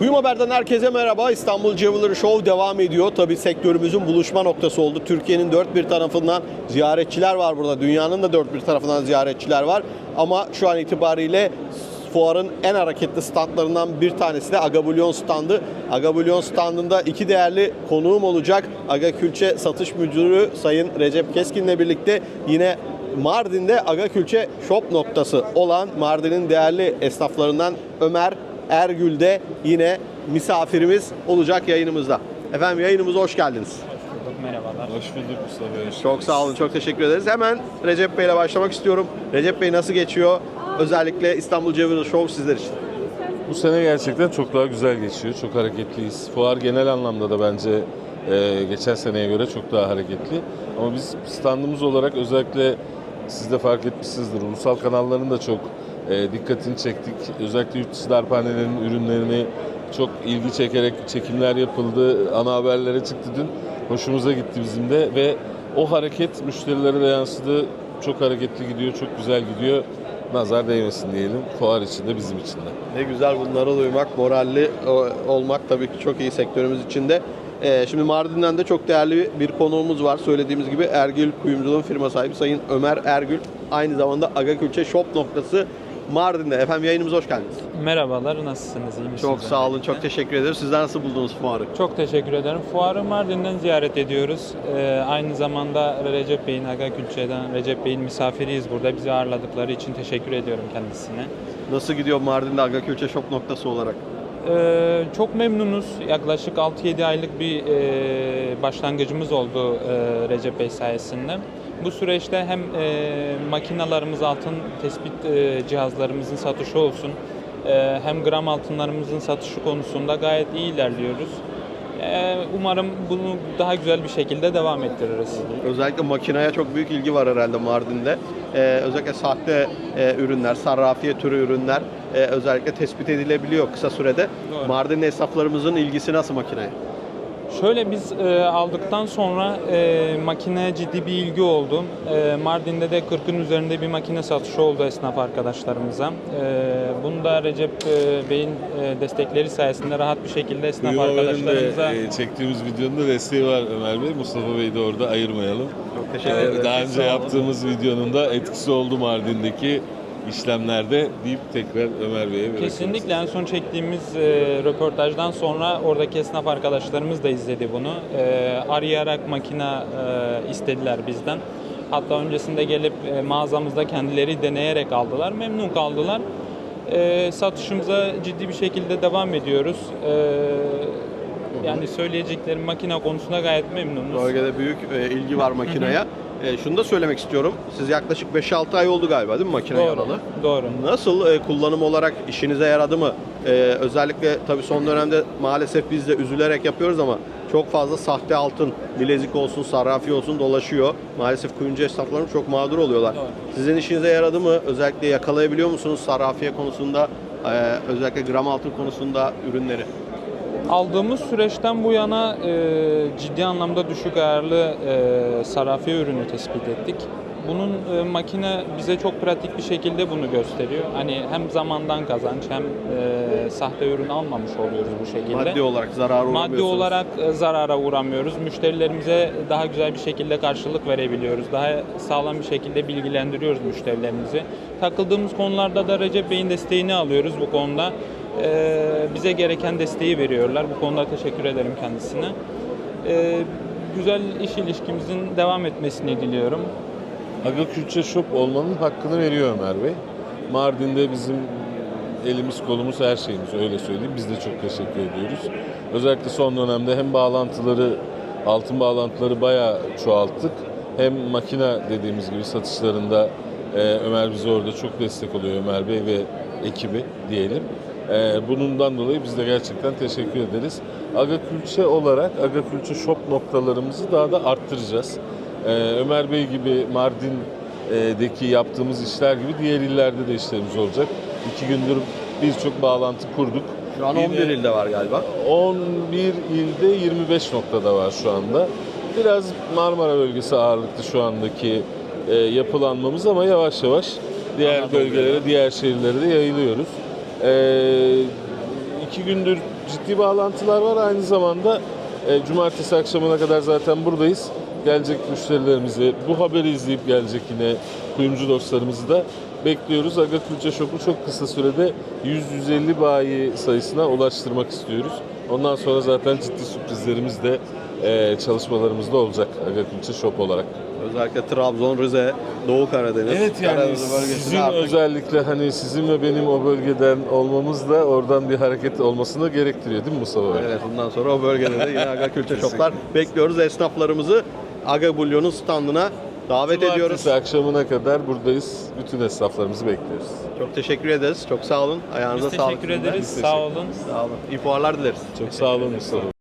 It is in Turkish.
Kuyum Haber'den herkese merhaba. İstanbul Jewelry Show devam ediyor. Tabii sektörümüzün buluşma noktası oldu. Türkiye'nin dört bir tarafından ziyaretçiler var burada. Dünyanın da dört bir tarafından ziyaretçiler var. Ama şu an itibariyle fuarın en hareketli standlarından bir tanesi de Agabulyon standı. Agabulyon standında iki değerli konuğum olacak. Aga Külçe Satış Müdürü Sayın Recep Keskin'le birlikte yine Mardin'de Aga Külçe Shop noktası olan Mardin'in değerli esnaflarından Ömer Ergül de yine misafirimiz olacak yayınımızda. Efendim yayınımıza hoş geldiniz. Merhabalar. Hoş bulduk Mustafa Bey. hoş Çok sağ olun, çok teşekkür ederiz. Hemen Recep Bey ile başlamak istiyorum. Recep Bey nasıl geçiyor? Özellikle İstanbul Jewelry Show sizler için. Bu sene gerçekten çok daha güzel geçiyor. Çok hareketliyiz. Fuar genel anlamda da bence e, geçen seneye göre çok daha hareketli. Ama biz standımız olarak özellikle siz de fark etmişsinizdir. Ulusal kanalların da çok e, dikkatini çektik. Özellikle yurt dışı ürünlerini çok ilgi çekerek çekimler yapıldı. Ana haberlere çıktı dün. Hoşumuza gitti bizim de ve o hareket müşterilere de yansıdı. Çok hareketli gidiyor, çok güzel gidiyor. Nazar değmesin diyelim. Fuar içinde bizim için de. Ne güzel bunları duymak, moralli olmak tabii ki çok iyi sektörümüz içinde. Ee, şimdi Mardin'den de çok değerli bir konuğumuz var. Söylediğimiz gibi Ergül Kuyumculuğun firma sahibi Sayın Ömer Ergül. Aynı zamanda Aga Külçe Shop noktası Mardin'de. Efendim yayınımıza hoş geldiniz. Merhabalar, nasılsınız? İyi misiniz? Çok sağ olun, çok teşekkür ederim. Sizler nasıl buldunuz fuarı? Çok teşekkür ederim. Fuarı Mardin'den ziyaret ediyoruz. Ee, aynı zamanda Recep Bey'in, Aga Külçe'den Recep Bey'in misafiriyiz burada. Bizi ağırladıkları için teşekkür ediyorum kendisine. Nasıl gidiyor Mardin'de Aga Külçe Shop noktası olarak? Ee, çok memnunuz. Yaklaşık 6-7 aylık bir e, başlangıcımız oldu e, Recep Bey sayesinde. Bu süreçte hem e, makinalarımız, altın tespit e, cihazlarımızın satışı olsun, e, hem gram altınlarımızın satışı konusunda gayet iyi ilerliyoruz. E, umarım bunu daha güzel bir şekilde devam ettiririz. Özellikle makineye çok büyük ilgi var herhalde Mardin'de. Ee, özellikle sahte e, ürünler, sarrafiye türü ürünler e, özellikle tespit edilebiliyor kısa sürede. Doğru. Mardin esnaflarımızın ilgisi nasıl makineye? Şöyle biz e, aldıktan sonra e, makine ciddi bir ilgi oldu. E, Mardin'de de 40'ın üzerinde bir makine satışı oldu esnaf arkadaşlarımıza. E, bunu da Recep e, Bey'in e, destekleri sayesinde rahat bir şekilde esnaf Haber'in arkadaşlarımıza de e, çektiğimiz videonun da desteği var Ömer Bey. Mustafa Bey'i de orada ayırmayalım. Çok teşekkür Ee, ederim. Daha önce yaptığımız videonun da etkisi oldu Mardin'deki işlemlerde deyip tekrar Ömer Bey'e bırakıyoruz. Kesinlikle en son çektiğimiz e, röportajdan sonra oradaki esnaf arkadaşlarımız da izledi bunu. E, arayarak makine e, istediler bizden. Hatta öncesinde gelip e, mağazamızda kendileri deneyerek aldılar. Memnun kaldılar. E, satışımıza ciddi bir şekilde devam ediyoruz. E, yani söyleyeceklerim makine konusunda gayet memnunuz. Bölgede büyük e, ilgi var makineye. E, şunu da söylemek istiyorum. Siz yaklaşık 5-6 ay oldu galiba değil mi makineye Doğru. alalı? Doğru. Nasıl e, kullanım olarak işinize yaradı mı? E, özellikle tabii son dönemde maalesef biz de üzülerek yapıyoruz ama çok fazla sahte altın, bilezik olsun, sarrafi olsun dolaşıyor. Maalesef kuyumcu esnaflarımız çok mağdur oluyorlar. Doğru. Sizin işinize yaradı mı? Özellikle yakalayabiliyor musunuz sarrafiye konusunda, e, özellikle gram altın konusunda ürünleri? Aldığımız süreçten bu yana e, ciddi anlamda düşük ayarlı e, sarrafiye ürünü tespit ettik. Bunun e, makine bize çok pratik bir şekilde bunu gösteriyor. Hani hem zamandan kazanç hem e, sahte ürün almamış oluyoruz bu şekilde. Maddi olarak zarar Maddi uğramıyorsunuz. olarak e, zarara uğramıyoruz. Müşterilerimize daha güzel bir şekilde karşılık verebiliyoruz. Daha sağlam bir şekilde bilgilendiriyoruz müşterilerimizi. Takıldığımız konularda da Recep Bey'in desteğini alıyoruz bu konuda. E, bize gereken desteği veriyorlar. Bu konuda teşekkür ederim kendisine. E, güzel iş ilişkimizin devam etmesini diliyorum. Aga Külçe Shop olmanın hakkını veriyor Ömer Bey. Mardin'de bizim elimiz kolumuz her şeyimiz öyle söyleyeyim. Biz de çok teşekkür ediyoruz. Özellikle son dönemde hem bağlantıları, altın bağlantıları bayağı çoğalttık. Hem makine dediğimiz gibi satışlarında e, Ömer bize orada çok destek oluyor Ömer Bey ve ekibi diyelim. E, bundan dolayı biz de gerçekten teşekkür ederiz. Aga Külçe olarak Aga Külçe Shop noktalarımızı daha da arttıracağız. Ee, Ömer Bey gibi Mardin'deki yaptığımız işler gibi diğer illerde de işlerimiz olacak. İki gündür birçok bağlantı kurduk. Şu an Yine 11 ilde var galiba. 11 ilde 25 noktada var şu anda. Biraz Marmara bölgesi ağırlıklı şu andaki e, yapılanmamız ama yavaş yavaş diğer Anadolu bölgelere, diğer şehirlere de yayılıyoruz. E, iki gündür ciddi bağlantılar var. Aynı zamanda e, cumartesi akşamına kadar zaten buradayız. Gelecek müşterilerimizi, bu haberi izleyip gelecek yine kuyumcu dostlarımızı da bekliyoruz. Aga Külçe Shop'u çok kısa sürede 100-150 bayi sayısına ulaştırmak istiyoruz. Ondan sonra zaten ciddi sürprizlerimiz de e, çalışmalarımızda olacak Aga Külçe Shop olarak. Özellikle Trabzon, Rize, Doğu Karadeniz. Evet yani Karadeniz sizin artık- özellikle hani sizin ve benim o bölgeden olmamız da oradan bir hareket olmasını gerektiriyor değil mi Mustafa Bey? Evet bundan sonra o bölgede de yine Aga Külçe Shop'lar bekliyoruz. Esnaflarımızı Aga Bulyon'un standına davet ediyoruz. Cumartesi akşamına kadar buradayız. Bütün esnaflarımızı bekliyoruz. Çok teşekkür ederiz. Çok sağ olun. Ayağınıza Biz sağlık. teşekkür sizin de. ederiz. Sağ olun. Sağ olun. İyi fuarlar dileriz. Çok sağ olun Mustafa Bey.